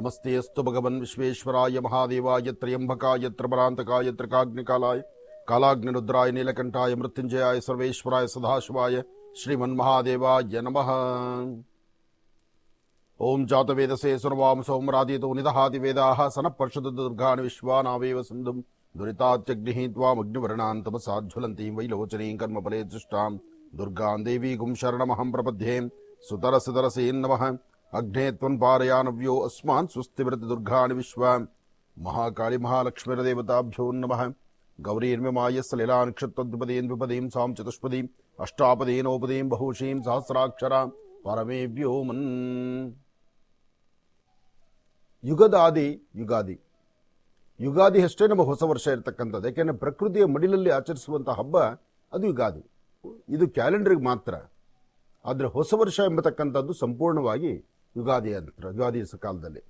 नमस्तेऽस्तु भगवन् विश्वेश्वराय महादेवाय त्र्यम्बकाय त्रिभरान्तकाय त्रिकाग्निकालाय कालाग्निरुद्राय, नीलकण्ठाय, मृत्युञ्जयाय, सर्वेश्वराय, सदाशिवाय, श्रीमन्महादेवाय नमः। ओम जातवेदसे सुनवाम सोमरादितो निदहाति वेदाः सनः पर्षदुर्गान् विश्वानावेव सिन्धुम् दुरितात्यग्निः त्वामग्निवर्णान् तपसाज्ज्वलन्तीं वैलोचनीं कर्मफले जुष्टां दुर्गां देवीगुं शरणमहं प्रपद्ये सुतरसुतरसेन् नमः। ನಮಃ ಅಗ್ನೇ ತ್ವನ್ಪಾರಯಾನವ್ಯೋ ಅಸ್ಮಾನ್ ಸುಸ್ತಿವೃತ ದುರ್ಗಾಣಿ ವಿಶ್ವ ಮಹಾಕಾಳಿ ಮಹಾಲಕ್ಷ್ಮೀರದೇವತಾಭ್ಯೋ ನಮಃ ಗೌರೀರ್ಮ್ಯಮಾಯ ಸಲಿಲಾ ನಕ್ಷತ್ರದ್ವಿಪದೀಂ ದ್ವಿಪದೀಂ ಸಾಂ ಚತುಷ್ಪದೀಂ ಅಷ್ಟಾಪದೀನೋಪದೀಂ ಬಹುಶೀಂ ಸಹಸ್ರಾಕ್ಷರ ಪರಮೇ ವ್ಯೋಮನ್ ಯುಗದಾದಿ ಯುಗಾದಿ ಯುಗಾದಿ ಅಷ್ಟೇ ನಮ್ಮ ಹೊಸ ವರ್ಷ ಇರತಕ್ಕಂಥದ್ದು ಯಾಕೆಂದ್ರೆ ಪ್ರಕೃತಿಯ ಮಡಿಲಲ್ಲಿ ಆಚರಿಸುವಂಥ ಹಬ್ಬ ಅದು ಯುಗಾದಿ ಇದು ಕ್ಯಾಲೆಂಡರ್ಗೆ ಮಾತ್ರ ಆದರೆ ಹೊಸ ವರ್ಷ ಎಂಬತಕ್ಕಂಥದ್ದು ಸಂಪೂರ್ಣವಾಗಿ ಯುಗಾದಿ ಅಂತ ಯುಗಾದಿ ಕಾಲದಲ್ಲಿ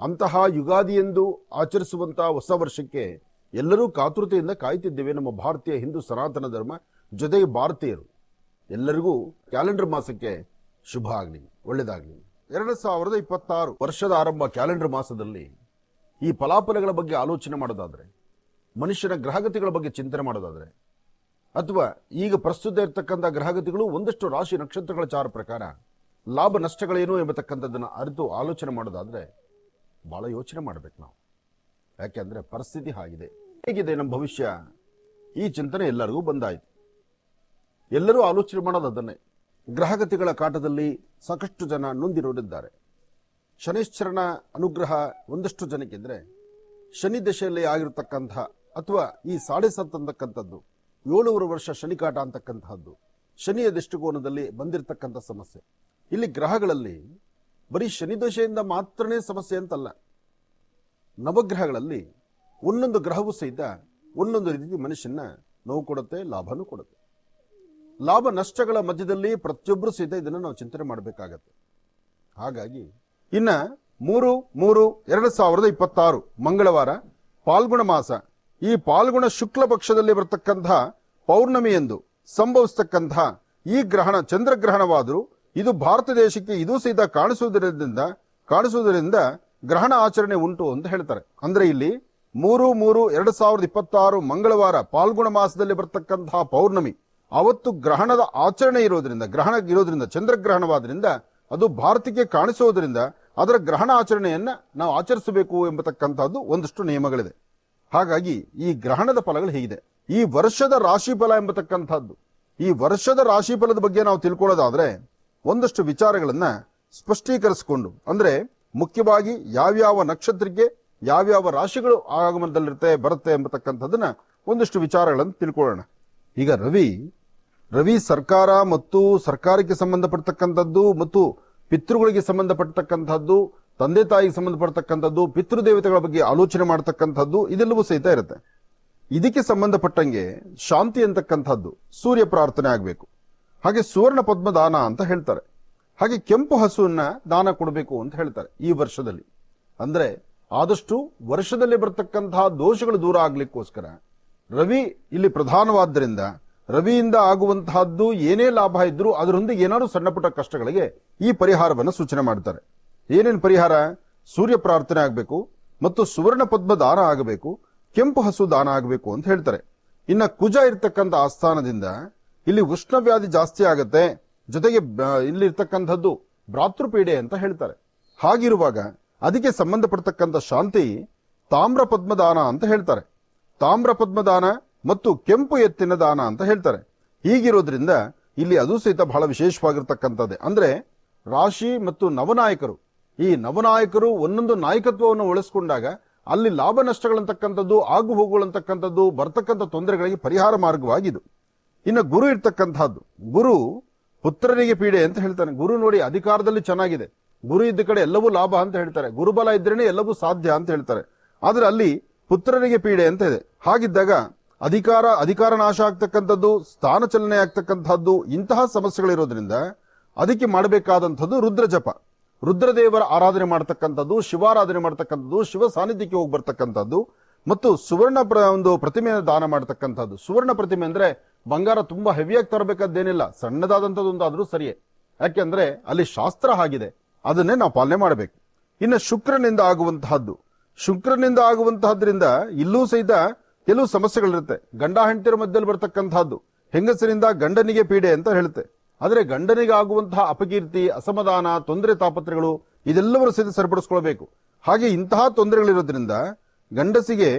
ಅಂತಹ ಯುಗಾದಿ ಎಂದು ಆಚರಿಸುವಂಥ ಹೊಸ ವರ್ಷಕ್ಕೆ ಎಲ್ಲರೂ ಕಾತುರತೆಯಿಂದ ಕಾಯ್ತಿದ್ದೇವೆ ನಮ್ಮ ಭಾರತೀಯ ಹಿಂದೂ ಸನಾತನ ಧರ್ಮ ಜೊತೆಗೆ ಭಾರತೀಯರು ಎಲ್ಲರಿಗೂ ಕ್ಯಾಲೆಂಡರ್ ಮಾಸಕ್ಕೆ ಶುಭ ಆಗಲಿ, ಒಳ್ಳೆಯದಾಗಲಿ. ಎರಡು ಸಾವಿರದ ಇಪ್ಪತ್ತಾರು ವರ್ಷದ ಆರಂಭ ಕ್ಯಾಲೆಂಡರ್ ಮಾಸದಲ್ಲಿ ಈ ಫಲಾಫಲಗಳ ಬಗ್ಗೆ ಆಲೋಚನೆ ಮಾಡೋದಾದರೆ, ಮನುಷ್ಯನ ಗ್ರಹಗತಿಗಳ ಬಗ್ಗೆ ಚಿಂತನೆ ಮಾಡೋದಾದರೆ, ಅಥವಾ ಈಗ ಪ್ರಸ್ತುತ ಇರತಕ್ಕಂಥ ಗ್ರಹಗತಿಗಳು ಒಂದಷ್ಟು ರಾಶಿ ನಕ್ಷತ್ರಗಳ ಚಾರ ಪ್ರಕಾರ ಲಾಭ ನಷ್ಟಗಳೇನು ಎಂಬತಕ್ಕಂಥದ್ದನ್ನು ಅರಿತು ಆಲೋಚನೆ ಮಾಡೋದಾದರೆ ಭಾಳ ಯೋಚನೆ ಮಾಡಬೇಕು ನಾವು. ಯಾಕೆಂದರೆ ಪರಿಸ್ಥಿತಿ ಹಾಗಿದೆ. ಹೇಗಿದೆ ನಮ್ಮ ಭವಿಷ್ಯ? ಈ ಚಿಂತನೆ ಎಲ್ಲರಿಗೂ ಬಂದಾಯಿತು. ಎಲ್ಲರೂ ಆಲೋಚನೆ ಮಾಡೋದು ಅದನ್ನೇ. ಗ್ರಹಗತಿಗಳ ಕಾಟದಲ್ಲಿ ಸಾಕಷ್ಟು ಜನ ನೊಂದಿರೋರಿದ್ದಾರೆ. ಶನಿಶ್ಚರನ ಅನುಗ್ರಹ ಒಂದಷ್ಟು ಜನಕ್ಕಿದ್ರೆ ಶನಿ ದಶೆಯಲ್ಲಿ ಆಗಿರತಕ್ಕಂತಹ ಅಥವಾ ಈ ಸಾಡೆ ಸತ್ತು ಅಂತಕ್ಕಂಥದ್ದು, ಏಳುವರೆ ವರ್ಷ ಶನಿಕಾಟ ಅಂತಕ್ಕಂತಹದ್ದು ಶನಿಯ ದೃಷ್ಟಿಕೋನದಲ್ಲಿ ಬಂದಿರತಕ್ಕಂಥ ಸಮಸ್ಯೆ. ಇಲ್ಲಿ ಗ್ರಹಗಳಲ್ಲಿ ಬರೀ ಶನಿ ದೋಷೆಯಿಂದ ಮಾತ್ರನೇ ಸಮಸ್ಯೆ ಅಂತಲ್ಲ. ನವಗ್ರಹಗಳಲ್ಲಿ ಒಂದೊಂದು ಗ್ರಹವೂ ಸಹಿತ ಒಂದೊಂದು ರೀತಿ ಮನುಷ್ಯನ ನೋವು ಕೊಡುತ್ತೆ, ಲಾಭನೂ ಕೊಡುತ್ತೆ. ಲಾಭ ನಷ್ಟಗಳ ಮಧ್ಯದಲ್ಲಿ ಪ್ರತಿಯೊಬ್ಬರು ಸಹಿತ ಇದನ್ನು ನಾವು ಚಿಂತನೆ ಮಾಡಬೇಕಾಗತ್ತೆ. ಹಾಗಾಗಿ ಇನ್ನ ಮೂರು ಮೂರು, ಎರಡು ಸಾವಿರದ ಇಪ್ಪತ್ತಾರು ಮಂಗಳವಾರ ಪಾಲ್ಗುಣ ಮಾಸ. ಈ ಪಾಲ್ಗುಣ ಶುಕ್ಲ ಪಕ್ಷದಲ್ಲಿ ಬರತಕ್ಕಂತಹ ಪೌರ್ಣಮಿ ಎಂದು ಸಂಭವಿಸತಕ್ಕಂತಹ ಈ ಗ್ರಹಣ, ಚಂದ್ರಗ್ರಹಣವಾದರೂ ಇದು ಭಾರತ ದೇಶಕ್ಕೆ ಇದು ಸಹಿತ ಕಾಣಿಸುವುದರಿಂದ ಕಾಣಿಸುವುದರಿಂದ ಗ್ರಹಣ ಆಚರಣೆ ಉಂಟು ಅಂತ ಹೇಳ್ತಾರೆ. ಅಂದ್ರೆ ಇಲ್ಲಿ ಮೂರು ಮೂರು ಎರಡು ಸಾವಿರದ ಇಪ್ಪತ್ತಾರು ಮಂಗಳವಾರ ಪಾಲ್ಗುಣ ಮಾಸದಲ್ಲಿ ಬರ್ತಕ್ಕಂತಹ ಪೌರ್ಣಮಿ. ಅವತ್ತು ಗ್ರಹಣದ ಆಚರಣೆ ಇರೋದ್ರಿಂದ, ಗ್ರಹಣ ಇರೋದ್ರಿಂದ, ಚಂದ್ರಗ್ರಹಣವಾದ್ರಿಂದ ಅದು ಭಾರತಕ್ಕೆ ಕಾಣಿಸೋದ್ರಿಂದ ಅದರ ಗ್ರಹಣ ಆಚರಣೆಯನ್ನ ನಾವು ಆಚರಿಸಬೇಕು ಎಂಬತಕ್ಕಂತಹದ್ದು ಒಂದಷ್ಟು ನಿಯಮಗಳಿದೆ. ಹಾಗಾಗಿ ಈ ಗ್ರಹಣದ ಫಲಗಳು ಹೇಗಿದೆ. ಈ ವರ್ಷದ ರಾಶಿಫಲ ಎಂಬತಕ್ಕಂಥದ್ದು ಈ ವರ್ಷದ ರಾಶಿಫಲದ ಬಗ್ಗೆ ನಾವು ತಿಳ್ಕೊಳ್ಳೋದಾದ್ರೆ ಒಂದಷ್ಟು ವಿಚಾರಗಳನ್ನು ಸ್ಪಷ್ಟೀಕರಿಸಿಕೊಂಡು, ಅಂದ್ರೆ ಮುಖ್ಯವಾಗಿ ಯಾವ್ಯಾವ ನಕ್ಷತ್ರಕ್ಕೆ ಯಾವ್ಯಾವ ರಾಶಿಗಳು ಆಗಮನದಲ್ಲಿರುತ್ತೆ, ಬರುತ್ತೆ ಎಂಬತಕ್ಕಂಥದ್ದನ್ನ ಒಂದಷ್ಟು ವಿಚಾರಗಳನ್ನು ತಿಳ್ಕೊಳ್ಳೋಣ. ಈಗ ರವಿ ರವಿ ಸರ್ಕಾರ ಮತ್ತು ಸರ್ಕಾರಕ್ಕೆ ಸಂಬಂಧಪಡ್ತಕ್ಕಂಥದ್ದು ಮತ್ತು ಪಿತೃಗಳಿಗೆ ಸಂಬಂಧಪಟ್ಟತಕ್ಕಂಥದ್ದು ತಂದೆ ತಾಯಿಗೆ ಸಂಬಂಧಪಡ್ತಕ್ಕಂಥದ್ದು, ಪಿತೃದೇವತೆಗಳ ಬಗ್ಗೆ ಆಲೋಚನೆ ಮಾಡತಕ್ಕಂಥದ್ದು, ಇದೆಲ್ಲವೂ ಸಹಿತ ಇರುತ್ತೆ. ಇದಕ್ಕೆ ಸಂಬಂಧಪಟ್ಟಂಗೆ ಶಾಂತಿ ಅಂತಕ್ಕಂಥದ್ದು ಸೂರ್ಯ ಪ್ರಾರ್ಥನೆ ಆಗಬೇಕು. ಹಾಗೆ ಸುವರ್ಣ ಪದ್ಮ ದಾನ ಅಂತ ಹೇಳ್ತಾರೆ. ಹಾಗೆ ಕೆಂಪು ಹಸುವನ್ನ ದಾನ ಕೊಡಬೇಕು ಅಂತ ಹೇಳ್ತಾರೆ ಈ ವರ್ಷದಲ್ಲಿ. ಅಂದ್ರೆ ಆದಷ್ಟು ವರ್ಷದಲ್ಲಿ ಬರ್ತಕ್ಕಂತಹ ದೋಷಗಳು ದೂರ ಆಗ್ಲಿಕ್ಕೋಸ್ಕರ ರವಿ ಇಲ್ಲಿ ಪ್ರಧಾನವಾದ್ದರಿಂದ, ರವಿಯಿಂದ ಆಗುವಂತಹದ್ದು ಏನೇ ಲಾಭ ಇದ್ರೂ ಅದರೊಂದಿಗೆ ಏನಾದ್ರು ಸಣ್ಣಪುಟ್ಟ ಕಷ್ಟಗಳಿಗೆ ಈ ಪರಿಹಾರವನ್ನು ಸೂಚನೆ ಮಾಡ್ತಾರೆ. ಏನೇನು ಪರಿಹಾರ? ಸೂರ್ಯ ಪ್ರಾರ್ಥನೆ ಆಗಬೇಕು ಮತ್ತು ಸುವರ್ಣ ಪದ್ಮ ದಾನ ಆಗಬೇಕು, ಕೆಂಪು ಹಸು ದಾನ ಆಗಬೇಕು ಅಂತ ಹೇಳ್ತಾರೆ. ಇನ್ನ ಕುಜ ಇರತಕ್ಕಂಥ ಆಸ್ಥಾನದಿಂದ ಇಲ್ಲಿ ಉಷ್ಣವ್ಯಾಧಿ ಜಾಸ್ತಿ ಆಗುತ್ತೆ. ಜೊತೆಗೆ ಬ- ಇಲ್ಲಿ ಇರ್ತಕ್ಕಂಥದ್ದು ಭ್ರಾತೃಪೀಡೆ ಅಂತ ಹೇಳ್ತಾರೆ. ಹಾಗಿರುವಾಗ ಅದಕ್ಕೆ ಸಂಬಂಧಪಡ್ತಕ್ಕಂಥ ಶಾಂತಿ ತಾಮ್ರ ಪದ್ಮದಾನ ಅಂತ ಹೇಳ್ತಾರೆ. ತಾಮ್ರ ಪದ್ಮದಾನ ಮತ್ತು ಕೆಂಪು ಎತ್ತಿನ ದಾನ ಅಂತ ಹೇಳ್ತಾರೆ. ಹೀಗಿರೋದ್ರಿಂದ ಇಲ್ಲಿ ಅದು ಸಹಿತ ಬಹಳ ವಿಶೇಷವಾಗಿರ್ತಕ್ಕಂಥದ್ದೇ. ಅಂದ್ರೆ ರಾಶಿ ಮತ್ತು ನವನಾಯಕರು. ಈ ನವನಾಯಕರು ಒಂದೊಂದು ನಾಯಕತ್ವವನ್ನು ಉಳಿಸ್ಕೊಂಡಾಗ ಅಲ್ಲಿ ಲಾಭ ನಷ್ಟಗಳಂತಕ್ಕಂಥದ್ದು ಆಗು ಹೋಗುಗಳಂತಕ್ಕಂಥದ್ದು ಬರ್ತಕ್ಕಂಥ ತೊಂದರೆಗಳಿಗೆ ಪರಿಹಾರ ಮಾರ್ಗವಾಗಿದು ಇನ್ನು ಗುರು ಇರ್ತಕ್ಕಂಥದ್ದು. ಗುರು ಪುತ್ರನಿಗೆ ಪೀಡೆ ಅಂತ ಹೇಳ್ತಾನೆ ಗುರು ನೋಡಿ ಅಧಿಕಾರದಲ್ಲಿ ಚೆನ್ನಾಗಿದೆ. ಗುರು ಇದ್ದ ಕಡೆ ಎಲ್ಲವೂ ಲಾಭ ಅಂತ ಹೇಳ್ತಾರೆ. ಗುರುಬಲ ಇದ್ರೇನೆ ಎಲ್ಲವೂ ಸಾಧ್ಯ ಅಂತ ಹೇಳ್ತಾರೆ. ಆದ್ರೆ ಅಲ್ಲಿ ಪುತ್ರನಿಗೆ ಪೀಡೆ ಅಂತ ಇದೆ. ಹಾಗಿದ್ದಾಗ ಅಧಿಕಾರ ಅಧಿಕಾರ ನಾಶ ಆಗ್ತಕ್ಕಂಥದ್ದು, ಸ್ಥಾನ ಚಲನೆ ಆಗ್ತಕ್ಕಂಥದ್ದು, ಇಂತಹ ಸಮಸ್ಯೆಗಳಿರೋದ್ರಿಂದ ಅದಕ್ಕೆ ಮಾಡಬೇಕಾದಂಥದ್ದು ರುದ್ರ ಜಪ ರುದ್ರದೇವರ ಆರಾಧನೆ ಮಾಡ್ತಕ್ಕಂಥದ್ದು, ಶಿವಾರಾಧನೆ ಮಾಡ್ತಕ್ಕಂಥದ್ದು, ಶಿವ ಸಾನ್ನಿಧ್ಯಕ್ಕೆ ಹೋಗಿ ಬರ್ತಕ್ಕಂಥದ್ದು ಮತ್ತು ಸುವರ್ಣ ಪ್ರ- ಒಂದು ಪ್ರತಿಮೆಯನ್ನು ದಾನ ಮಾಡತಕ್ಕಂಥದ್ದು. ಸುವರ್ಣ ಪ್ರತಿಮೆ ಅಂದರೆ ಬಂಗಾರ ತುಂಬಾ ಹೆವಿಯಾಗಿ ತರಬೇಕಾದ್ದೇನಿಲ್ಲ. ಸಣ್ಣದಾದಂಥದ್ದು ಒಂದಾದರೂ ಸರಿಯೇ. ಯಾಕೆಂದ್ರೆ ಅಲ್ಲಿ ಶಾಸ್ತ್ರ ಆಗಿದೆ. ಅದನ್ನೇ ನಾವು ಪಾಲನೆ ಮಾಡಬೇಕು. ಇನ್ನು ಶುಕ್ರನಿಂದ ಆಗುವಂತಹದ್ದು. ಶುಕ್ರನಿಂದ ಆಗುವಂತಹದ್ರಿಂದ ಇಲ್ಲೂ ಸಹಿತ ಕೆಲವು ಸಮಸ್ಯೆಗಳಿರುತ್ತೆ. ಗಂಡ ಹೆಂಡತಿರ ಮಧ್ಯದಲ್ಲಿ ಬರ್ತಕ್ಕಂಥದ್ದು. ಹೆಂಗಸರಿಂದ ಗಂಡನಿಗೆ ಪೀಡೆ ಅಂತ ಹೇಳುತ್ತೆ. ಆದರೆ ಗಂಡನಿಗೆ ಆಗುವಂತಹ ಅಪಕೀರ್ತಿ, ಅಸಮಾಧಾನ, ತೊಂದರೆ ತಾಪತ್ರಗಳು ಇದೆಲ್ಲವರೂ ಸಹಿತ ಸರಿಪಡಿಸ್ಕೊಳ್ಬೇಕು. ಹಾಗೆ ಇಂತಹ ತೊಂದರೆಗಳಿರೋದ್ರಿಂದ ಗಂಡಸಿಗೆ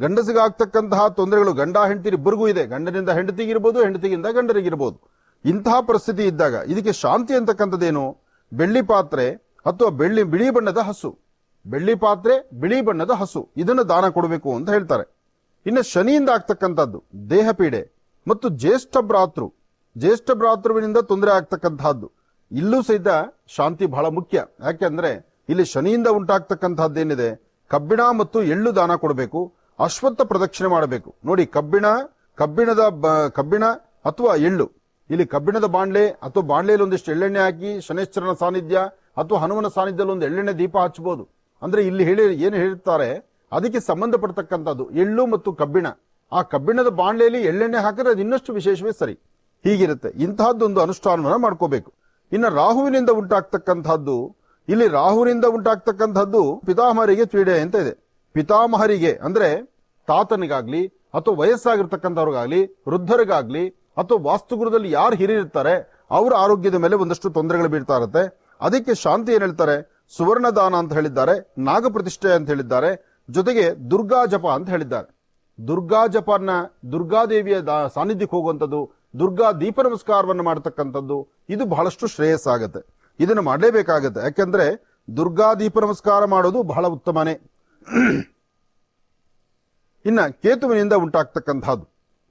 ಗಂಡಸಿಗೆ ಆಗ್ತಕ್ಕಂತಹ ತೊಂದರೆಗಳು, ಗಂಡ, ಹೆಂಡತಿ ಇಬ್ಬರಿಗೂ ಇದೆ. ಗಂಡನಿಂದ ಹೆಂಡತಿಗಿರ್ಬೋದು ಹೆಂಡತಿಗಿಂದ ಗಂಡನಿಗಿರ್ಬೋದು ಇಂತಹ ಪರಿಸ್ಥಿತಿ ಇದ್ದಾಗ ಇದಕ್ಕೆ ಶಾಂತಿ ಅಂತಕ್ಕಂಥದ್ದೇನು? ಬೆಳ್ಳಿ ಪಾತ್ರೆ ಅಥವಾ ಬೆಳ್ಳಿ, ಬಿಳಿ ಬಣ್ಣದ ಹಸು. ಬೆಳ್ಳಿ ಪಾತ್ರೆ, ಬಿಳಿ ಬಣ್ಣದ ಹಸು. ಇದನ್ನು ದಾನ ಕೊಡಬೇಕು ಅಂತ ಹೇಳ್ತಾರೆ. ಇನ್ನು ಶನಿಯಿಂದ ಆಗ್ತಕ್ಕಂಥದ್ದು ದೇಹ ಪೀಡೆ ಮತ್ತು ಜ್ಯೇಷ್ಠ ಭ್ರಾತೃ. ಜ್ಯೇಷ್ಠ ಭ್ರಾತೃವಿನಿಂದ ತೊಂದರೆ ಆಗ್ತಕ್ಕಂತಹದ್ದು ಇಲ್ಲೂ ಸಹಿತ ಶಾಂತಿ ಬಹಳ ಮುಖ್ಯ. ಯಾಕೆಂದ್ರೆ ಇಲ್ಲಿ ಶನಿಯಿಂದ ಉಂಟಾಗ್ತಕ್ಕಂತಹದ್ದೇನಿದೆ ಕಬ್ಬಿಣ ಮತ್ತು ಎಳ್ಳು ದಾನ ಕೊಡಬೇಕು ಅಶ್ವತ್ಥ ಪ್ರದಕ್ಷಿಣೆ ಮಾಡಬೇಕು. ನೋಡಿ, ಕಬ್ಬಿಣ, ಕಬ್ಬಿಣದ ಕಬ್ಬಿಣ ಅಥವಾ ಎಳ್ಳು. ಇಲ್ಲಿ ಕಬ್ಬಿಣದ ಬಾಣ್ಲೆ ಅಥವಾ ಬಾಂಡ್ಲೆಯಲ್ಲಿ ಒಂದಿಷ್ಟು ಎಳ್ಳೆಣ್ಣೆ ಹಾಕಿ, ಶನೇಶ್ವರನ ಸಾನ್ನಿಧ್ಯ ಅಥವಾ ಹನುಮನ ಸಾನ್ನಿಧ್ಯದಲ್ಲಿ ಒಂದು ಎಳ್ಳೆಣ್ಣೆ ದೀಪ ಹಚ್ಚಬಹುದು. ಅಂದ್ರೆ ಇಲ್ಲಿ ಹೇಳಿ, ಏನು ಹೇಳುತ್ತಾರೆ ಅದಕ್ಕೆ ಸಂಬಂಧಪಡ್ತಕ್ಕಂಥದ್ದು ಎಳ್ಳು ಮತ್ತು ಕಬ್ಬಿಣ. ಆ ಕಬ್ಬಿಣದ ಬಾಣ್ಲೆಯಲ್ಲಿ ಎಳ್ಳೆಣ್ಣೆ ಹಾಕಿದ್ರೆ ಅದು ಇನ್ನಷ್ಟು ವಿಶೇಷವೇ ಸರಿ. ಹೀಗಿರುತ್ತೆ. ಇಂತಹದ್ದೊಂದು ಅನುಷ್ಠಾನವನ್ನು ಮಾಡ್ಕೋಬೇಕು. ಇನ್ನು ರಾಹುವಿನಿಂದ ಉಂಟಾಗ್ತಕ್ಕಂಥದ್ದು ಇಲ್ಲಿ ರಾಹುವಿನಿಂದ ಉಂಟಾಗ್ತಕ್ಕಂಥದ್ದು ಪಿತಾಮಹರಿಗೆ ಪೀಡೆ ಅಂತ ಇದೆ. ಪಿತಾಮಹರಿಗೆ ಅಂದ್ರೆ ತಾತನಿಗಾಗ್ಲಿ ಅಥವಾ ವಯಸ್ಸಾಗಿರ್ತಕ್ಕಂಥವ್ರಿಗಾಗ್ಲಿ, ವೃದ್ಧರಿಗಾಗ್ಲಿ ಅಥವಾ ವಾಸ್ತುಗುರದಲ್ಲಿ ಯಾರು ಹಿರಿಯಿರ್ತಾರೆ ಅವರ ಆರೋಗ್ಯದ ಮೇಲೆ ಒಂದಷ್ಟು ತೊಂದರೆಗಳು ಬೀಳ್ತಾ ಇರುತ್ತೆ. ಅದಕ್ಕೆ ಶಾಂತಿ ಏನ್ ಹೇಳ್ತಾರೆ? ಸುವರ್ಣದಾನ ಅಂತ ಹೇಳಿದ್ದಾರೆ ನಾಗ ಪ್ರತಿಷ್ಠೆ ಅಂತ ಹೇಳಿದ್ದಾರೆ, ಜೊತೆಗೆ ದುರ್ಗಾ ಜಪ ಅಂತ ಹೇಳಿದ್ದಾರೆ. ದುರ್ಗಾ ಜಪನ ದುರ್ಗಾದೇವಿಯ ಸಾನ್ನಿಧ್ಯಕ್ಕೆ ಹೋಗುವಂಥದ್ದು, ದುರ್ಗಾ ದೀಪ ನಮಸ್ಕಾರವನ್ನು ಮಾಡತಕ್ಕಂಥದ್ದು, ಇದು ಬಹಳಷ್ಟು ಶ್ರೇಯಸ್ಸಾಗತ್ತೆ. ಇದನ್ನು ಮಾಡಲೇಬೇಕಾಗತ್ತೆ. ಯಾಕೆಂದ್ರೆ ದುರ್ಗಾದೀಪ ನಮಸ್ಕಾರ ಮಾಡೋದು ಬಹಳ ಉತ್ತಮನೇ. ಇನ್ನ ಕೇತುವಿನಿಂದ ಉಂಟಾಗ್ತಕ್ಕಂಥದ್ದು.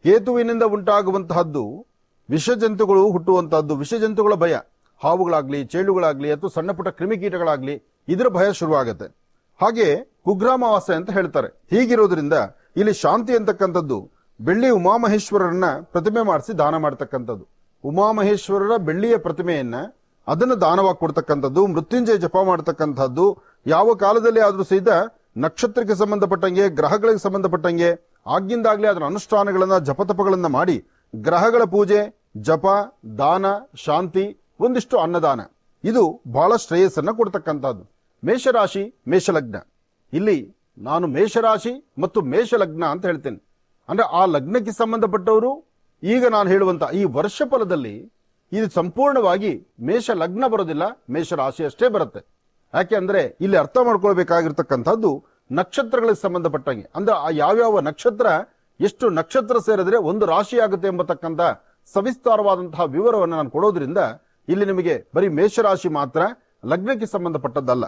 ಕೇತುವಿನಿಂದ ಉಂಟಾಗುವಂತಹದ್ದು ವಿಷಜಂತುಗಳು ಹುಟ್ಟುವಂತಹದ್ದು. ವಿಷಜಂತುಗಳ ಭಯ. ಹಾವುಗಳಾಗ್ಲಿ, ಚೇಳುಗಳಾಗ್ಲಿ, ಅಥವಾ ಸಣ್ಣ ಪುಟ್ಟ ಕ್ರಿಮಿಕೀಟಗಳಾಗ್ಲಿ ಇದರ ಭಯ ಶುರುವಾಗುತ್ತೆ. ಹಾಗೆ ಕುಗ್ರಾಮವಾಸ ಅಂತ ಹೇಳ್ತಾರೆ. ಹೀಗಿರೋದ್ರಿಂದ ಇಲ್ಲಿ ಶಾಂತಿ ಅಂತಕ್ಕಂಥದ್ದು ಬೆಳ್ಳಿ ಉಮಾಮಹೇಶ್ವರರನ್ನ ಪ್ರತಿಮೆ ಮಾಡಿಸಿ ದಾನ ಮಾಡತಕ್ಕಂಥದ್ದು. ಉಮಾಮಹೇಶ್ವರರ ಬೆಳ್ಳಿಯ ಪ್ರತಿಮೆಯನ್ನ ಅದನ್ನು ದಾನವಾಗಿ ಕೊಡ್ತಕ್ಕಂಥದ್ದು, ಮೃತ್ಯುಂಜಯ ಜಪ ಮಾಡತಕ್ಕಂಥದ್ದು, ಯಾವ ಕಾಲದಲ್ಲಿ ಆದರೂ ಸಹಿತ ನಕ್ಷತ್ರಕ್ಕೆ ಸಂಬಂಧಪಟ್ಟಂಗೆ, ಗ್ರಹಗಳಿಗೆ ಸಂಬಂಧಪಟ್ಟಂಗೆ, ಆಗಿಂದಾಗ್ಲೇ ಅದರ ಅನುಷ್ಠಾನಗಳನ್ನು, ಜಪತಪಗಳನ್ನು ಮಾಡಿ ಗ್ರಹಗಳ ಪೂಜೆ, ಜಪ, ದಾನ, ಶಾಂತಿ, ಒಂದಿಷ್ಟು ಅನ್ನದಾನ. ಇದು ಬಹಳ ಶ್ರೇಯಸ್ಸನ್ನ ಕೊಡ್ತಕ್ಕಂಥದ್ದು. ಮೇಷರಾಶಿ, ಮೇಷಲಗ್ನ. ಇಲ್ಲಿ ನಾನು ಮೇಷರಾಶಿ ಮತ್ತು ಮೇಷಲಗ್ನ ಅಂತ ಹೇಳ್ತೇನೆ. ಅಂದ್ರೆ ಆ ಲಗ್ನಕ್ಕೆ ಸಂಬಂಧಪಟ್ಟವರು, ಈಗ ನಾನು ಹೇಳುವಂತ ಈ ವರ್ಷ ಫಲದಲ್ಲಿ ಇದು ಸಂಪೂರ್ಣವಾಗಿ ಮೇಷ ಲಗ್ನ ಬರೋದಿಲ್ಲ, ಮೇಷ ರಾಶಿ ಅಷ್ಟೇ ಬರುತ್ತೆ. ಯಾಕೆ ಅಂದ್ರೆ ಇಲ್ಲಿ ಅರ್ಥ ಮಾಡ್ಕೊಳ್ಬೇಕಾಗಿರ್ತಕ್ಕಂಥದ್ದು ನಕ್ಷತ್ರಗಳಿಗೆ ಸಂಬಂಧಪಟ್ಟಂಗೆ. ಅಂದ್ರೆ ಆ ಯಾವ್ಯಾವ ನಕ್ಷತ್ರ, ಎಷ್ಟು ನಕ್ಷತ್ರ ಸೇರಿದ್ರೆ ಒಂದು ರಾಶಿ ಆಗುತ್ತೆ ಎಂಬತಕ್ಕಂಥ ಸವಿಸ್ತಾರವಾದಂತಹ ವಿವರವನ್ನು ನಾನು ಕೊಡೋದ್ರಿಂದ ಇಲ್ಲಿ ನಿಮಗೆ ಬರೀ ಮೇಷರಾಶಿ ಮಾತ್ರ ಲಗ್ನಕ್ಕೆ ಸಂಬಂಧಪಟ್ಟದ್ದಲ್ಲ.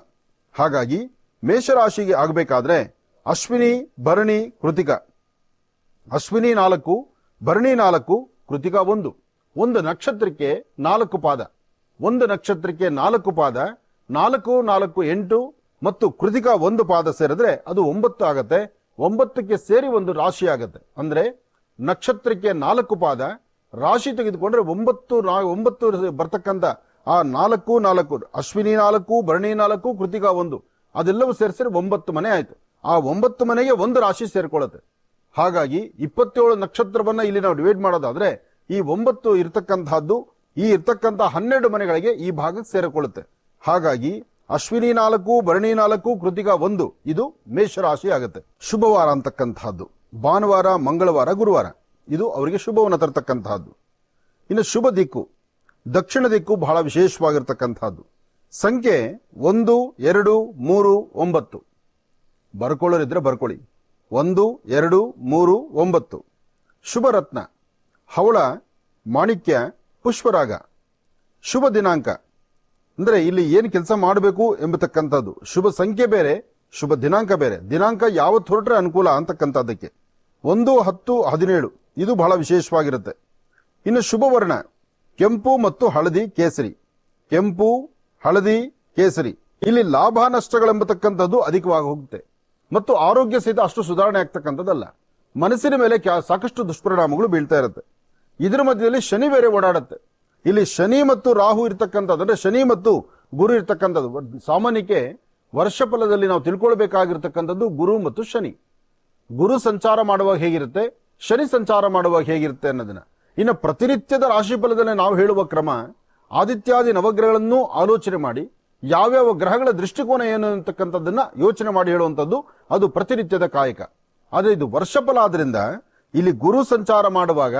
ಹಾಗಾಗಿ ಮೇಷರಾಶಿಗೆ ಆಗಬೇಕಾದ್ರೆ ಅಶ್ವಿನಿ, ಭರಣಿ, ಕೃತಿಕ. ಅಶ್ವಿನಿ ನಾಲ್ಕು, ಭರಣಿ ನಾಲ್ಕು, ಕೃತಿಕ ಒಂದು. ಒಂದು ನಕ್ಷತ್ರಕ್ಕೆ ನಾಲ್ಕು ಪಾದ. ಒಂದು ನಕ್ಷತ್ರಕ್ಕೆ ನಾಲ್ಕು ಪಾದ, ನಾಲ್ಕು ನಾಲ್ಕು, ಎಂಟು ಮತ್ತು ಕೃತಿಕ ಒಂದು ಪಾದ ಸೇರಿದ್ರೆ ಅದು ಒಂಬತ್ತು ಆಗತ್ತೆ. ಒಂಬತ್ತಕ್ಕೆ ಸೇರಿ ಒಂದು ರಾಶಿ ಆಗತ್ತೆ. ಅಂದ್ರೆ ನಕ್ಷತ್ರಕ್ಕೆ ನಾಲ್ಕು ಪಾದ, ರಾಶಿ ತೆಗೆದುಕೊಂಡ್ರೆ ಒಂಬತ್ತು ಒಂಬತ್ತು ಬರ್ತಕ್ಕಂಥ ಆ ನಾಲ್ಕು ನಾಲ್ಕು, ಅಶ್ವಿನಿ ನಾಲ್ಕು, ಭರಣಿ ನಾಲ್ಕು, ಕೃತಿಕಾ ಒಂದು, ಅದೆಲ್ಲವೂ ಸೇರಿಸಿದ್ರೆ ಒಂಬತ್ತು ಮನೆ ಆಯ್ತು. ಆ ಒಂಬತ್ತು ಮನೆಗೆ ಒಂದು ರಾಶಿ ಸೇರ್ಕೊಳ್ಳುತ್ತೆ ಹಾಗಾಗಿ ಇಪ್ಪತ್ತೇಳು ನಕ್ಷತ್ರವನ್ನ ಇಲ್ಲಿ ನಾವು ಡಿವೈಡ್ ಮಾಡೋದಾದ್ರೆ ಈ ಒಂಬತ್ತು ಇರ್ತಕ್ಕಂತಹದ್ದು, ಈ ಇರ್ತಕ್ಕಂಥ ಹನ್ನೆರಡು ಮನೆಗಳಿಗೆ ಈ ಭಾಗಕ್ಕೆ ಸೇರಿಕೊಳ್ಳುತ್ತೆ. ಹಾಗಾಗಿ ಅಶ್ವಿನಿ ನಾಲ್ಕು, ಭರಣಿ ನಾಲ್ಕು, ಕೃತಿಕ ಒಂದು, ಇದು ಮೇಷರಾಶಿ ಆಗುತ್ತೆ. ಶುಭವಾರ ಅಂತಕ್ಕಂತಹದ್ದು. ಭಾನುವಾರ, ಮಂಗಳವಾರ, ಗುರುವಾರ. ಇದು ಅವರಿಗೆ ಶುಭವನ್ನು ತರತಕ್ಕಂತಹದ್ದು. ಇನ್ನು ಶುಭ ದಿಕ್ಕು. ದಕ್ಷಿಣ ದಿಕ್ಕು ಬಹಳ ವಿಶೇಷವಾಗಿರ್ತಕ್ಕಂತಹದ್ದು. ಸಂಖ್ಯೆ ಒಂದು, ಎರಡು, ಮೂರು, ಒಂಬತ್ತು. ಬರ್ಕೊಳ್ಳೋರಿದ್ರೆ ಬರ್ಕೊಳ್ಳಿ. ಒಂದು, ಎರಡು, ಮೂರು, ಒಂಬತ್ತು. ಶುಭರತ್ನ. ಹವಳ, ಮಾಣಿಕ್ಯ, ಪುಷ್ಪರಾಗ, ಶುಭ ದಿನಾಂಕ. ಅಂದ್ರೆ ಇಲ್ಲಿ ಏನು ಕೆಲಸ ಮಾಡಬೇಕು ಎಂಬತಕ್ಕಂಥದ್ದು. ಶುಭ ಸಂಖ್ಯೆ ಬೇರೆ, ಶುಭ ದಿನಾಂಕ ಬೇರೆ. ದಿನಾಂಕ ಯಾವತ್ತು ಹೊರಟ್ರೆ ಅನುಕೂಲ ಅಂತಕ್ಕಂಥದ್ದಕ್ಕೆ. ಒಂದು, ಹತ್ತು, ಹದಿನೇಳು. ಇದು ಬಹಳ ವಿಶೇಷವಾಗಿರುತ್ತೆ. ಇನ್ನು ಶುಭ ವರ್ಣ ಕೆಂಪು ಮತ್ತು ಹಳದಿ, ಕೇಸರಿ. ಕೆಂಪು, ಹಳದಿ, ಕೇಸರಿ. ಇಲ್ಲಿ ಲಾಭ ನಷ್ಟಗಳೆಂಬತಕ್ಕಂಥದ್ದು ಅಧಿಕವಾಗಿ ಹೋಗುತ್ತೆ. ಮತ್ತು ಆರೋಗ್ಯ ಸಹಿತ ಅಷ್ಟು ಸುಧಾರಣೆ ಆಗ್ತಕ್ಕಂಥದ್ದಲ್ಲ. ಮನಸ್ಸಿನ ಮೇಲೆ ಸಾಕಷ್ಟು ದುಷ್ಪರಿಣಾಮಗಳು ಬೀಳ್ತಾ ಇರುತ್ತೆ. ಇದರ ಮಧ್ಯದಲ್ಲಿ ಶನಿ ಬೇರೆ ಓಡಾಡುತ್ತೆ. ಇಲ್ಲಿ ಶನಿ ಮತ್ತು ರಾಹು ಇರ್ತಕ್ಕಂಥದ್ದು ಅಂದ್ರೆ ಶನಿ ಮತ್ತು ಗುರು ಇರ್ತಕ್ಕಂಥದ್ದು. ಸಾಮಾನ್ಯಕ್ಕೆ ವರ್ಷ ಫಲದಲ್ಲಿ ನಾವು ತಿಳ್ಕೊಳ್ಬೇಕಾಗಿರ್ತಕ್ಕಂಥದ್ದು ಗುರು ಮತ್ತು ಶನಿ. ಗುರು ಸಂಚಾರ ಮಾಡುವಾಗ ಹೇಗಿರುತ್ತೆ? ಶನಿ ಸಂಚಾರ ಮಾಡುವಾಗ ಹೇಗಿರುತ್ತೆ ಅನ್ನೋದನ್ನ. ಇನ್ನು ಪ್ರತಿನಿತ್ಯದ ರಾಶಿ ಫಲದಲ್ಲಿ ನಾವು ಹೇಳುವ ಕ್ರಮ, ಆದಿತ್ಯಾದಿ ನವಗ್ರಹಗಳನ್ನು ಆಲೋಚನೆ ಮಾಡಿ, ಯಾವ್ಯಾವ ಗ್ರಹಗಳ ದೃಷ್ಟಿಕೋನ ಏನು ಅಂತಕ್ಕಂಥದ್ದನ್ನ ಯೋಚನೆ ಮಾಡಿ ಹೇಳುವಂಥದ್ದು ಅದು ಪ್ರತಿನಿತ್ಯದ ಕಾಯಕ. ಆದರೆ ಇದು ವರ್ಷಫಲ ಆದ್ರಿಂದ ಇಲ್ಲಿ ಗುರು ಸಂಚಾರ ಮಾಡುವಾಗ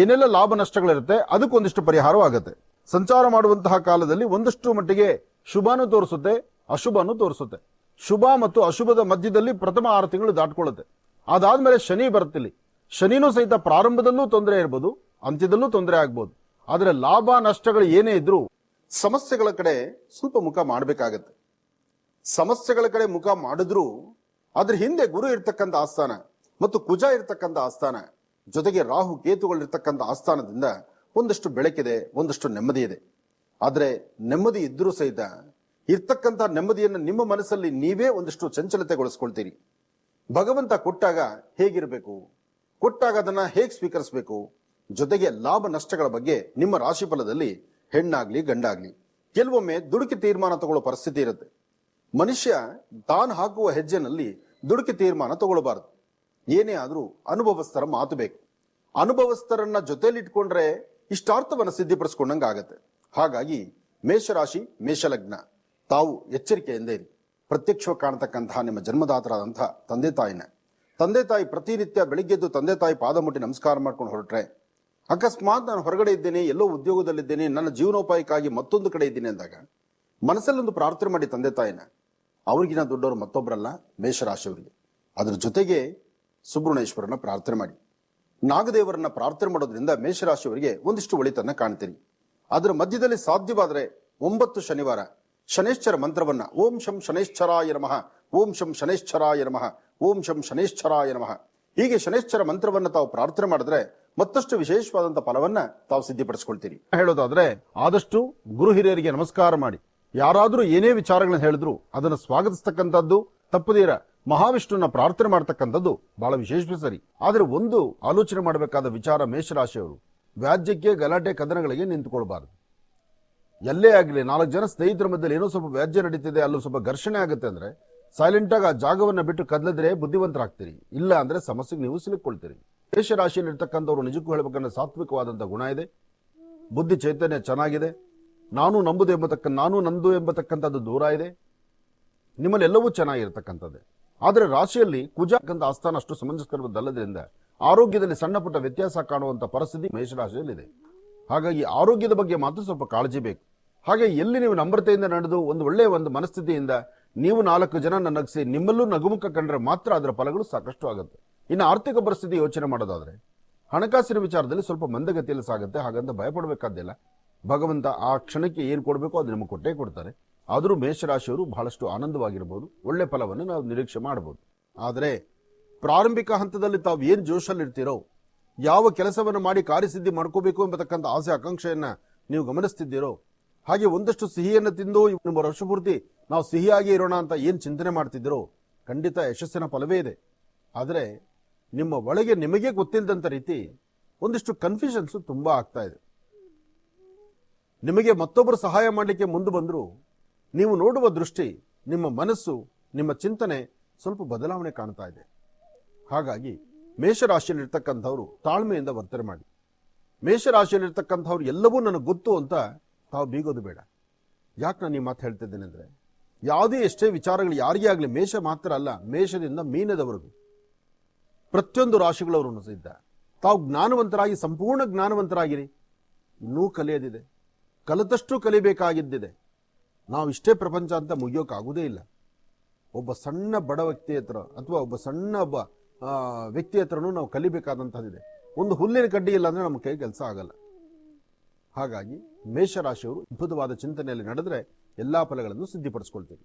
ಏನೆಲ್ಲ ಲಾಭ ನಷ್ಟಗಳಿರುತ್ತೆ ಅದಕ್ಕೊಂದಿಷ್ಟು ಪರಿಹಾರವಾಗುತ್ತೆ. ಸಂಚಾರ ಮಾಡುವಂತಹ ಕಾಲದಲ್ಲಿ ಒಂದಷ್ಟು ಮಟ್ಟಿಗೆ ಶುಭನೂ ತೋರಿಸುತ್ತೆ, ಅಶುಭನೂ ತೋರಿಸುತ್ತೆ. ಶುಭ ಮತ್ತು ಅಶುಭದ ಮಧ್ಯದಲ್ಲಿ ಪ್ರಥಮ ಆರು ತಿಂಗಳು ದಾಟ್ಕೊಳ್ಳುತ್ತೆ. ಅದಾದ್ಮೇಲೆ ಶನಿ ಬರುತ್ತಿಲ್ಲಿ. ಶನಿನೂ ಸಹಿತ ಪ್ರಾರಂಭದಲ್ಲೂ ತೊಂದರೆ ಇರ್ಬೋದು, ಅಂತ್ಯದಲ್ಲೂ ತೊಂದರೆ ಆಗ್ಬೋದು. ಆದ್ರೆ ಲಾಭ ನಷ್ಟಗಳು ಏನೇ ಇದ್ರೂ ಸಮಸ್ಯೆಗಳ ಕಡೆ ಸ್ವಲ್ಪ ಮುಖ ಮಾಡಬೇಕಾಗತ್ತೆ. ಸಮಸ್ಯೆಗಳ ಕಡೆ ಮುಖ ಮಾಡಿದ್ರೂ ಅದ್ರ ಹಿಂದೆ ಗುರು ಇರ್ತಕ್ಕಂಥ ಆಸ್ಥಾನ ಮತ್ತು ಕುಜ ಇರ್ತಕ್ಕಂಥ ಆಸ್ಥಾನ ಜೊತೆಗೆ ರಾಹು ಕೇತುಗಳಿರ್ತಕ್ಕಂಥ ಆಸ್ಥಾನದಿಂದ ಒಂದಷ್ಟು ಬೆಳಕಿದೆ, ಒಂದಷ್ಟು ನೆಮ್ಮದಿ ಇದೆ. ಆದರೆ ನೆಮ್ಮದಿ ಇದ್ರೂ ಸಹಿತ ಇರ್ತಕ್ಕಂಥ ನೆಮ್ಮದಿಯನ್ನು ನಿಮ್ಮ ಮನಸ್ಸಲ್ಲಿ ನೀವೇ ಒಂದಷ್ಟು ಚಂಚಲತೆಗೊಳಿಸ್ಕೊಳ್ತೀರಿ. ಭಗವಂತ ಕೊಟ್ಟಾಗ ಹೇಗಿರಬೇಕು? ಕೊಟ್ಟಾಗ ಅದನ್ನ ಹೇಗೆ ಸ್ವೀಕರಿಸಬೇಕು? ಜೊತೆಗೆ ಲಾಭ ನಷ್ಟಗಳ ಬಗ್ಗೆ ನಿಮ್ಮ ರಾಶಿ ಫಲದಲ್ಲಿ ಹೆಣ್ಣಾಗ್ಲಿ, ಗಂಡಾಗ್ಲಿ, ಕೆಲವೊಮ್ಮೆ ದುಡುಕಿ ತೀರ್ಮಾನ ತಗೊಳ್ಳೋ ಪರಿಸ್ಥಿತಿ ಇರುತ್ತೆ. ಮನುಷ್ಯ ತಾನು ಹಾಕುವ ಹೆಜ್ಜೆನಲ್ಲಿ ದುಡುಕಿ ತೀರ್ಮಾನ ತಗೊಳ್ಬಾರದು. ಏನೇ ಆದರೂ ಅನುಭವಸ್ಥರ ಮಾತು ಬೇಕು. ಅನುಭವಸ್ಥರನ್ನ ಜೊತೆಲಿಟ್ಕೊಂಡ್ರೆ ಇಷ್ಟಾರ್ಥವನ್ನು ಸಿದ್ಧಿಪಡಿಸ್ಕೊಂಡಂಗೆ ಆಗತ್ತೆ ಹಾಗಾಗಿ ಮೇಷರಾಶಿ, ಮೇಷಲಗ್ನ, ತಾವು ಎಚ್ಚರಿಕೆಯಿಂದ ಇರಿ. ಪ್ರತ್ಯಕ್ಷವಾಗಿ ಕಾಣತಕ್ಕಂತಹ ನಿಮ್ಮ ಜನ್ಮದಾತರಾದಂತಹ ತಂದೆ ತಾಯಿನ. ತಂದೆ ತಾಯಿ ಪ್ರತಿನಿತ್ಯ ಬೆಳಿಗ್ಗೆದ್ದು ತಂದೆ ತಾಯಿ ಪಾದ ಮುಟ್ಟಿ ನಮಸ್ಕಾರ ಮಾಡ್ಕೊಂಡು ಹೊರಟ್ರೆ, ಅಕಸ್ಮಾತ್ ನಾನು ಹೊರಗಡೆ ಇದ್ದೇನೆ, ಎಲ್ಲೋ ಉದ್ಯೋಗದಲ್ಲಿದ್ದೇನೆ, ನನ್ನ ಜೀವನೋಪಾಯಕ್ಕಾಗಿ ಮತ್ತೊಂದು ಕಡೆ ಇದ್ದೀನಿ ಅಂದಾಗ, ಮನಸ್ಸಲ್ಲೊಂದು ಪ್ರಾರ್ಥನೆ ಮಾಡಿ ತಂದೆ ತಾಯಿನ. ಅವ್ರಿಗಿನ ದೊಡ್ಡವರು ಮತ್ತೊಬ್ಬರಲ್ಲ ಮೇಷರಾಶಿಯವರಿಗೆ. ಅದ್ರ ಜೊತೆಗೆ ಸುಬ್ರಹ್ಮಣ್ಯೇಶ್ವರನ ಪ್ರಾರ್ಥನೆ ಮಾಡಿ. ನಾಗದೇವರನ್ನ ಪ್ರಾರ್ಥನೆ ಮಾಡೋದ್ರಿಂದ ಮೇಷರಾಶಿಯವರಿಗೆ ಒಂದಿಷ್ಟು ಒಳಿತನ್ನ ಕಾಣ್ತೀರಿ ಅದರ ಮಧ್ಯದಲ್ಲಿ ಸಾಧ್ಯವಾದರೆ ಒಂಬತ್ತು ಶನಿವಾರ ಶನೇಶ್ವರ ಮಂತ್ರವನ್ನ ಓಂ ಶಂ ಶನೇಶ್ವರಾಯ ನಮಃ, ಓಂ ಶಂ ಶನೇಶ್ವರಾಯ ನಮಃ, ಓಂ ಶಂ ಶನೇಶ್ವರಾಯ ನಮಃ. ಹೀಗೆ ಶನೇಶ್ವರ ಮಂತ್ರವನ್ನ ತಾವು ಪ್ರಾರ್ಥನೆ ಮಾಡಿದ್ರೆ ಮತ್ತಷ್ಟು ವಿಶೇಷವಾದಂತ ಫಲವನ್ನ ತಾವು ಸಿದ್ಧಿಪಡಿಸ್ಕೊಳ್ತೀರಿ. ಹೇಳೋದಾದ್ರೆ ಆದಷ್ಟು ಗುರು ಹಿರಿಯರಿಗೆ ನಮಸ್ಕಾರ ಮಾಡಿ. ಯಾರಾದರೂ ಏನೇ ವಿಚಾರಗಳನ್ನ ಹೇಳಿದ್ರು ಅದನ್ನು ಸ್ವಾಗತಿಸ್ತಕ್ಕಂಥದ್ದು ತಪ್ಪದೀರ ಮಹಾವಿಷ್ಣುನ ಪ್ರಾರ್ಥನೆ ಮಾಡ್ತಕ್ಕಂಥದ್ದು ಬಹಳ ವಿಶೇಷವೇ ಸರಿ. ಆದರೆ ಒಂದು ಆಲೋಚನೆ ಮಾಡಬೇಕಾದ ವಿಚಾರ ಮೇಷರಾಶಿಯವರು, ವ್ಯಾಜ್ಯಕ್ಕೆ ಗಲಾಟೆ ಕದನಗಳಿಗೆ ನಿಂತುಕೊಳ್ಬಾರದು. ಎಲ್ಲೇ ಆಗಲಿ, ನಾಲ್ಕು ಜನ ಸ್ನೇಹಿತರ ಮಧ್ಯದಲ್ಲಿ ಏನೋ ಸ್ವಲ್ಪ ವ್ಯಾಜ್ಯ ನಡೀತಿದೆ, ಅಲ್ಲೂ ಸ್ವಲ್ಪ ಘರ್ಷಣೆ ಆಗುತ್ತೆ ಅಂದ್ರೆ ಸೈಲೆಂಟ್ ಆಗಿ ಆ ಜಾಗವನ್ನು ಬಿಟ್ಟು ಕದಲಿದ್ರೆ ಬುದ್ಧಿವಂತರಾಗ್ತೀರಿ. ಇಲ್ಲ ಅಂದ್ರೆ ಸಮಸ್ಯೆಗೆ ನೀವು ಸಿಲುಕೊಳ್ತೀರಿ ಮೇಷರಾಶಿಯಲ್ಲಿರ್ತಕ್ಕಂಥವ್ರು ನಿಜಕ್ಕೂ ಹೇಳಬೇಕಂದ್ರೆ ಸಾತ್ವಿಕವಾದಂಥ ಗುಣ ಇದೆ. ಬುದ್ಧಿ ಚೈತನ್ಯ ಚೆನ್ನಾಗಿದೆ. ನಾನು ನಂಬುದು ಎಂಬತಕ್ಕ, ನಾನು ನಂದು ಎಂಬತಕ್ಕಂಥದ್ದು ದೂರ ಇದೆ. ನಿಮ್ಮಲ್ಲೆಲ್ಲವೂ ಚೆನ್ನಾಗಿರ್ತಕ್ಕಂಥದ್ದೇ. ಆದರೆ ರಾಶಿಯಲ್ಲಿ ಕುಜಾಕಂತ ಆಸ್ಥಾನ ಅಷ್ಟು ಸಮಂಜಸ್ಕರವಲ್ಲದ್ರಿಂದ ಆರೋಗ್ಯದಲ್ಲಿ ಸಣ್ಣ ಪುಟ್ಟ ವ್ಯತ್ಯಾಸ ಕಾಣುವಂಥ ಪರಿಸ್ಥಿತಿ ಮೇಷರಾಶಿಯಲ್ಲಿದೆ. ಹಾಗಾಗಿ ಆರೋಗ್ಯದ ಬಗ್ಗೆ ಮಾತ್ರ ಸ್ವಲ್ಪ ಕಾಳಜಿ ಬೇಕು. ಹಾಗೆ ಎಲ್ಲಿ ನೀವು ನಮ್ರತೆಯಿಂದ ನಡೆದು ಒಂದು ಒಳ್ಳೆಯ ಒಂದು ಮನಸ್ಥಿತಿಯಿಂದ ನೀವು ನಾಲ್ಕು ಜನ ನಗಿಸಿ ನಿಮ್ಮಲ್ಲೂ ನಗುಮುಖ ಕಂಡ್ರೆ ಮಾತ್ರ ಅದರ ಫಲಗಳು ಸಾಕಷ್ಟು ಆಗುತ್ತೆ. ಇನ್ನು ಆರ್ಥಿಕ ಪರಿಸ್ಥಿತಿ ಯೋಚನೆ ಮಾಡೋದಾದರೆ ಹಣಕಾಸಿನ ವಿಚಾರದಲ್ಲಿ ಸ್ವಲ್ಪ ಮಂದಗತಿಯಲ್ಲಿ ಸಾಗುತ್ತೆ. ಹಾಗಂತ ಭಯಪಡಬೇಕಾದಿಲ್ಲ ಭಗವಂತ ಆ ಕ್ಷಣಕ್ಕೆ ಏನು ಕೊಡಬೇಕು ಅದು ನಿಮಗೆ ಕೊಟ್ಟೇ ಕೊಡ್ತಾರೆ. ಆದರೂ ಮೇಷರಾಶಿಯವರು ಬಹಳಷ್ಟು ಆನಂದವಾಗಿರಬಹುದು ಒಳ್ಳೆ ಫಲವನ್ನು ನಾವು ನಿರೀಕ್ಷೆ ಮಾಡಬಹುದು. ಆದರೆ ಪ್ರಾರಂಭಿಕ ಹಂತದಲ್ಲಿ ತಾವು ಏನು ಜೋಶಲ್ಲಿರ್ತೀರೋ, ಯಾವ ಕೆಲಸವನ್ನು ಮಾಡಿ ಕಾರ್ಯಸಿದ್ಧಿ ಮಾಡ್ಕೋಬೇಕು ಎಂಬತಕ್ಕಂಥ ಆಸೆ, ಆಕಾಂಕ್ಷೆಯನ್ನ ನೀವು ಗಮನಿಸ್ತಿದ್ದೀರೋ, ಹಾಗೆ ಒಂದಷ್ಟು ಸಿಹಿಯನ್ನು ತಿಂದು ನಿಮ್ಮ ವರ್ಷಪೂರ್ತಿ ನಾವು ಸಿಹಿಯಾಗಿ ಇರೋಣ ಅಂತ ಏನು ಚಿಂತನೆ ಮಾಡ್ತಿದ್ದೀರೋ, ಖಂಡಿತ ಯಶಸ್ಸಿನ ಫಲವೇ ಇದೆ. ಆದರೆ ನಿಮ್ಮ ಒಳಗೆ ನಿಮಗೆ ಗೊತ್ತಿಲ್ಲದಂಥ ರೀತಿ ಒಂದಿಷ್ಟು ಕನ್ಫ್ಯೂಷನ್ಸ್ ತುಂಬಾ ಆಗ್ತಾ ಇದೆ. ನಿಮಗೆ ಮತ್ತೊಬ್ಬರು ಸಹಾಯ ಮಾಡಲಿಕ್ಕೆ ಮುಂದೆ ಬಂದರೂ ನೀವು ನೋಡುವ ದೃಷ್ಟಿ, ನಿಮ್ಮ ಮನಸ್ಸು, ನಿಮ್ಮ ಚಿಂತನೆ ಸ್ವಲ್ಪ ಬದಲಾವಣೆ ಕಾಣ್ತಾ ಇದೆ. ಹಾಗಾಗಿ ಮೇಷರಾಶಿಯಲ್ಲಿರ್ತಕ್ಕಂಥವ್ರು ತಾಳ್ಮೆಯಿಂದ ವರ್ತನೆ ಮಾಡಿ. ಮೇಷರಾಶಿಯಲ್ಲಿರ್ತಕ್ಕಂಥವ್ರು ಎಲ್ಲವೂ ನನಗೆ ಗೊತ್ತು ಅಂತ ತಾವು ಬೀಗೋದು ಬೇಡ. ಯಾಕೆ ನಾನು ಈ ಮಾತು ಹೇಳ್ತಿದ್ದೇನೆ ಅಂದರೆ, ಯಾವುದೇ ಎಷ್ಟೇ ವಿಚಾರಗಳು ಯಾರಿಗೇ ಆಗಲಿ ಮೇಷ ಮಾತ್ರ ಅಲ್ಲ, ಮೇಷದಿಂದ ಮೀನದವರೆಗೂ. ಪ್ರತಿಯೊಂದು ರಾಶಿಗಳವರು ಇದ್ದ ತಾವು ಜ್ಞಾನವಂತರಾಗಿ, ಸಂಪೂರ್ಣ ಜ್ಞಾನವಂತರಾಗಿರಿ. ಇನ್ನೂ ಕಲಿಯದಿದೆ. ಕಲಿತಷ್ಟು ಕಲಿಬೇಕಾಗಿದ್ದಿದೆ. ನಾವು ಇಷ್ಟೇ ಪ್ರಪಂಚ ಅಂತ ಮುಗಿಯೋಕ್ಕಾಗೋದೇ ಇಲ್ಲ. ಒಬ್ಬ ಸಣ್ಣ ಬಡ ವ್ಯಕ್ತಿ ಹತ್ರ ಅಥವಾ ಒಬ್ಬ ಸಣ್ಣ ಒಬ್ಬ ವ್ಯಕ್ತಿ ಹತ್ರನೂ ನಾವು ಕಲಿಬೇಕಾದಂಥದ್ದಿದೆ. ಒಂದು ಹುಲ್ಲಿನ ಕಡ್ಡಿ ಇಲ್ಲ ಅಂದರೆ ನಮ್ಮ ಕೈ ಕೆಲಸ ಆಗಲ್ಲ. ಹಾಗಾಗಿ ಮೇಷರಾಶಿಯವರು ಅದ್ಭುತವಾದ ಚಿಂತನೆಯಲ್ಲಿ ನಡೆದರೆ ಎಲ್ಲ ಫಲಗಳನ್ನು ಸಿದ್ಧಿಪಡಿಸ್ಕೊಳ್ತೀವಿ.